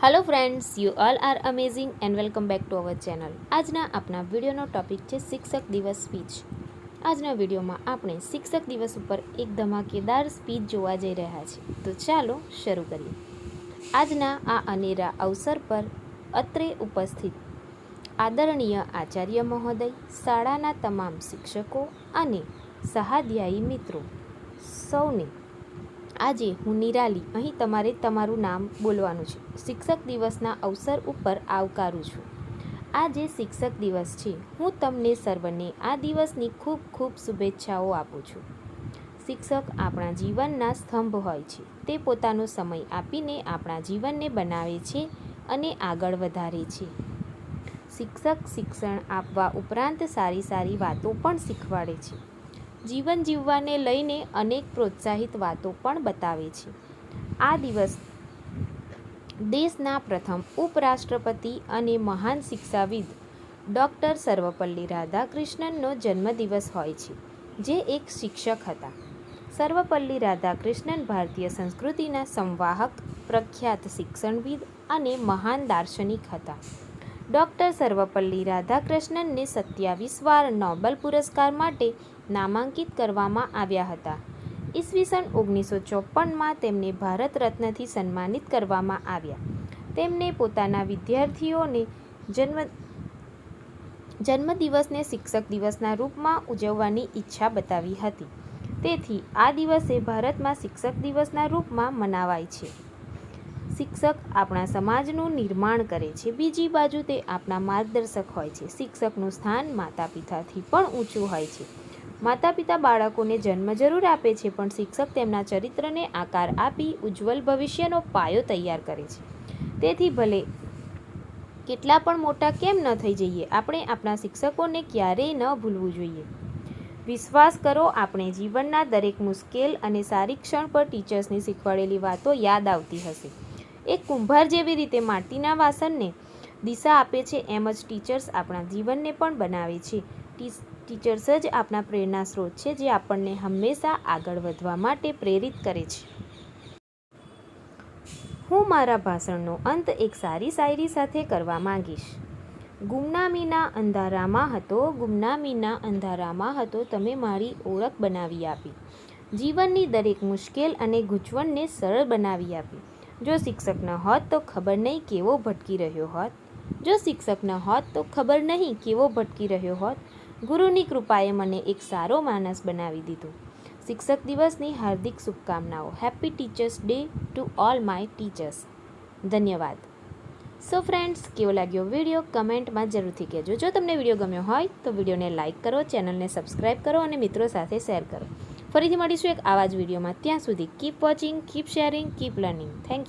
Hello friends you all are amazing and welcome back to our channel આજના આપણા વિડીયોનો topic છે શિક્ષક દિવસ સ્પીચ આજના વિડીયોમાં આપણે શિક્ષક દિવસ ઉપર એક ધમાકેદાર સ્પીચ જોવા જઈ રહ્યા છીએ. તો ચાલો શરૂ કરીએ. આજના આ અનેરા અવસર પર અત્રે ઉપસ્થિત આદરણીય આચાર્ય મહોદય, શાળાના તમામ શિક્ષકો અને સહાધ્યાયી મિત્રો સૌને આજે હું નિરાલી, અહીં તમારે તમારું નામ બોલવાનું છે. શિક્ષક દિવસના અવસર ઉપર આવકારું છું. આજે શિક્ષક દિવસ છે. હું તમને સર્વને આ દિવસની ખૂબ ખૂબ શુભેચ્છાઓ આપું છું. શિક્ષક આપણા જીવનના સ્તંભ હોય છે. તે પોતાનો સમય આપીને આપણા જીવનને બનાવે છે અને આગળ વધારે છે. શિક્ષક શિક્ષણ આપવા ઉપરાંત સારી સારી વાતો પણ શીખવાડે છે. જીવન જીવવાને લઈને અનેક પ્રોત્સાહિત વાતો પણ બતાવે છે. આ દિવસ દેશના પ્રથમ ઉપરાષ્ટ્રપતિ અને મહાન શિક્ષાવિદ ડૉક્ટર સર્વપલ્લી રાધાકૃષ્ણનનો જન્મદિવસ હોય છે, જે એક શિક્ષક હતા. સર્વપલ્લી રાધાકૃષ્ણન ભારતીય સંસ્કૃતિના સંવાહક, પ્રખ્યાત શિક્ષણવિદ અને મહાન દાર્શનિક હતા. ડૉક્ટર સર્વપલ્લી રાધાકૃષ્ણનને સત્યાવીસ વાર નોબેલ પુરસ્કાર માટે નામાંકિત કરવામાં આવ્યા હતા. ઈસવીસન ઓગણીસો ચોપનમાં તેમને ભારત રત્નથી સન્માનિત કરવામાં આવ્યા. તેમને પોતાના વિદ્યાર્થીઓને જન્મ, જન્મદિવસને શિક્ષક દિવસના રૂપમાં ઉજવવાની ઈચ્છા બતાવી હતી. તેથી આ દિવસે ભારતમાં શિક્ષક દિવસના રૂપમાં મનાવાય છે. શિક્ષક આપણા સમાજનું નિર્માણ કરે છે. બીજી બાજુ તે આપણા માર્ગદર્શક હોય છે. શિક્ષકનું સ્થાન માતા પિતાથી પણ ઊંચું હોય છે. માતા પિતા બાળકોને જન્મ જરૂર આપે છે, પણ શિક્ષક તેમના ચરિત્રને આકાર આપી ઉજ્જવલ ભવિષ્યનો પાયો તૈયાર કરે છે. તેથી ભલે કેટલા પણ મોટા કેમ ન થઈ જઈએ, આપણે આપણા શિક્ષકોને ક્યારેય ન ભૂલવું જોઈએ. વિશ્વાસ કરો, આપણે જીવનના દરેક મુશ્કેલ અને સારી ક્ષણ પર ટીચર્સની શીખવાડેલી વાતો યાદ આવતી હશે. એક કુંભાર જેવી રીતે માટીના વાસણને દિશા આપે છે એમ જ ટીચર્સ આપણા જીવનને પણ બનાવે છે. ટીચર્સ જ આપણા પ્રેરણા સ્ત્રોત છે જે આપણને હંમેશા આગળ વધવા માટે પ્રેરિત કરે છે. હું મારા ભાષણનો અંત એક સારી શાયરી સાથે કરવા માંગીશ. ગુમનામીના અંધારામાં હતો, ગુમનામીના અંધારામાં હતો, તમે મારી ઓળખ બનાવી આપી. જીવનની દરેક મુશ્કેલ અને ગૂંચવણને સરળ બનાવી આપી. જો શિક્ષક ન હોત તો ખબર નહીં કેવો ભટકી રહ્યો હોત. જો શિક્ષક ન હોત તો ખબર નહીં કેવો ભટકી રહ્યો હોત. ગુરુની કૃપાએ મને એક સારો માણસ બનાવી દીધો. શિક્ષક દિવસની હાર્દિક શુભકામનાઓ. Happy teachers day to all my teachers ધન્યવાદ. સો ફ્રેન્ડ્સ કેવો લાગ્યો વીડિયો કમેન્ટમાં જરૂરથી કહેજો. જો તમને વીડિયો ગમ્યો હોય તો વિડીયોને લાઇક કરો ચેનલને સબસ્ક્રાઇબ કરો અને મિત્રો સાથે શેર કરો. ફરીથી મળીશું એક આવા જ વિડીયોમાં ત્યાં સુધી keep watching keep sharing keep learning thank you